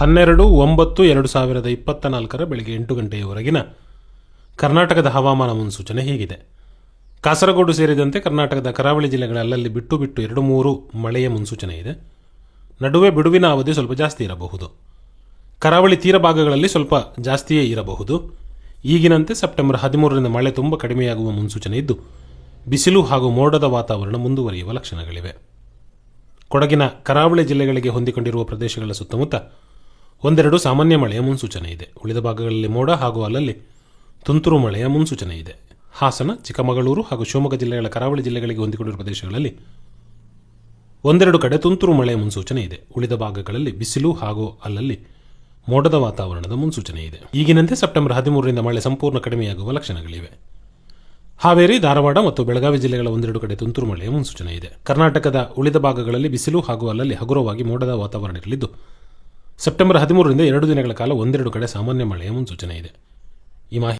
ಹನ್ನೆರಡು, ಒಂಬತ್ತು, ಎರಡು ಸಾವಿರದ ಇಪ್ಪತ್ತ ನಾಲ್ಕರ ಬೆಳಗ್ಗೆ ಎಂಟು ಗಂಟೆಯವರೆಗಿನ ಕರ್ನಾಟಕದ ಹವಾಮಾನ ಮುನ್ಸೂಚನೆ ಹೀಗಿದೆ. ಕಾಸರಗೋಡು ಸೇರಿದಂತೆ ಕರ್ನಾಟಕದ ಕರಾವಳಿ ಜಿಲ್ಲೆಗಳ ಅಲ್ಲಲ್ಲಿ ಬಿಟ್ಟು ಬಿಟ್ಟು ಎರಡು ಮೂರು ಮಳೆಯ ಮುನ್ಸೂಚನೆ ಇದೆ. ನಡುವೆ ಬಿಡುವಿನ ಅವಧಿ ಸ್ವಲ್ಪ ಜಾಸ್ತಿ ಇರಬಹುದು. ಕರಾವಳಿ ತೀರ ಭಾಗಗಳಲ್ಲಿ ಸ್ವಲ್ಪ ಜಾಸ್ತಿಯೇ ಇರಬಹುದು. ಈಗಿನಂತೆ ಸೆಪ್ಟೆಂಬರ್ ಹದಿಮೂರರಿಂದ ಮಳೆ ತುಂಬ ಕಡಿಮೆಯಾಗುವ ಮುನ್ಸೂಚನೆ ಇದ್ದು, ಬಿಸಿಲು ಹಾಗೂ ಮೋಡದ ವಾತಾವರಣ ಮುಂದುವರಿಯುವ ಲಕ್ಷಣಗಳಿವೆ. ಕೊಡಗಿನ ಕರಾವಳಿ ಜಿಲ್ಲೆಗಳಿಗೆ ಹೊಂದಿಕೊಂಡಿರುವ ಪ್ರದೇಶಗಳ ಸುತ್ತಮುತ್ತ ಒಂದೆರಡು ಸಾಮಾನ್ಯ ಮಳೆಯ ಮುನ್ಸೂಚನೆ ಇದೆ. ಉಳಿದ ಭಾಗಗಳಲ್ಲಿ ಮೋಡ ಹಾಗೂ ಅಲ್ಲಲ್ಲಿ ತುಂತುರು ಮಳೆಯ ಮುನ್ಸೂಚನೆ ಇದೆ. ಹಾಸನ, ಚಿಕ್ಕಮಗಳೂರು ಹಾಗೂ ಶಿವಮೊಗ್ಗ ಜಿಲ್ಲೆಗಳ ಕರಾವಳಿ ಜಿಲ್ಲೆಗಳಿಗೆ ಹೊಂದಿಕೊಂಡಿರುವ ಪ್ರದೇಶಗಳಲ್ಲಿ ಒಂದೆರಡು ಕಡೆ ತುಂತುರು ಮಳೆಯ ಮುನ್ಸೂಚನೆ ಇದೆ. ಉಳಿದ ಭಾಗಗಳಲ್ಲಿ ಬಿಸಿಲು ಹಾಗೂ ಅಲ್ಲಲ್ಲಿ ಮೋಡದ ವಾತಾವರಣದ ಮುನ್ಸೂಚನೆ ಇದೆ. ಈಗಿನಂತೆ ಸೆಪ್ಟೆಂಬರ್ ಹದಿಮೂರರಿಂದ ಮಳೆ ಸಂಪೂರ್ಣ ಕಡಿಮೆಯಾಗುವ ಲಕ್ಷಣಗಳಿವೆ. ಹಾವೇರಿ, ಧಾರವಾಡ ಮತ್ತು ಬೆಳಗಾವಿ ಜಿಲ್ಲೆಗಳ ಒಂದೆರಡು ಕಡೆ ತುಂತುರು ಮಳೆಯ ಮುನ್ಸೂಚನೆ ಇದೆ. ಕರ್ನಾಟಕದ ಉಳಿದ ಭಾಗಗಳಲ್ಲಿ ಬಿಸಿಲು ಹಾಗೂ ಅಲ್ಲಲ್ಲಿ ಹಗುರವಾಗಿ ಮೋಡದ ವಾತಾವರಣ ಇರಲಿದ್ದು ಸೆಪ್ಟೆಂಬರ್ ಹದಿಮೂರರಿಂದ ಎರಡು ದಿನಗಳ ಕಾಲ ಒಂದೆರಡು ಕಡೆ ಸಾಮಾನ್ಯ ಮಳೆಯ ಮುನ್ಸೂಚನೆ ಇದೆ. ಈ ಮಾಹಿತಿ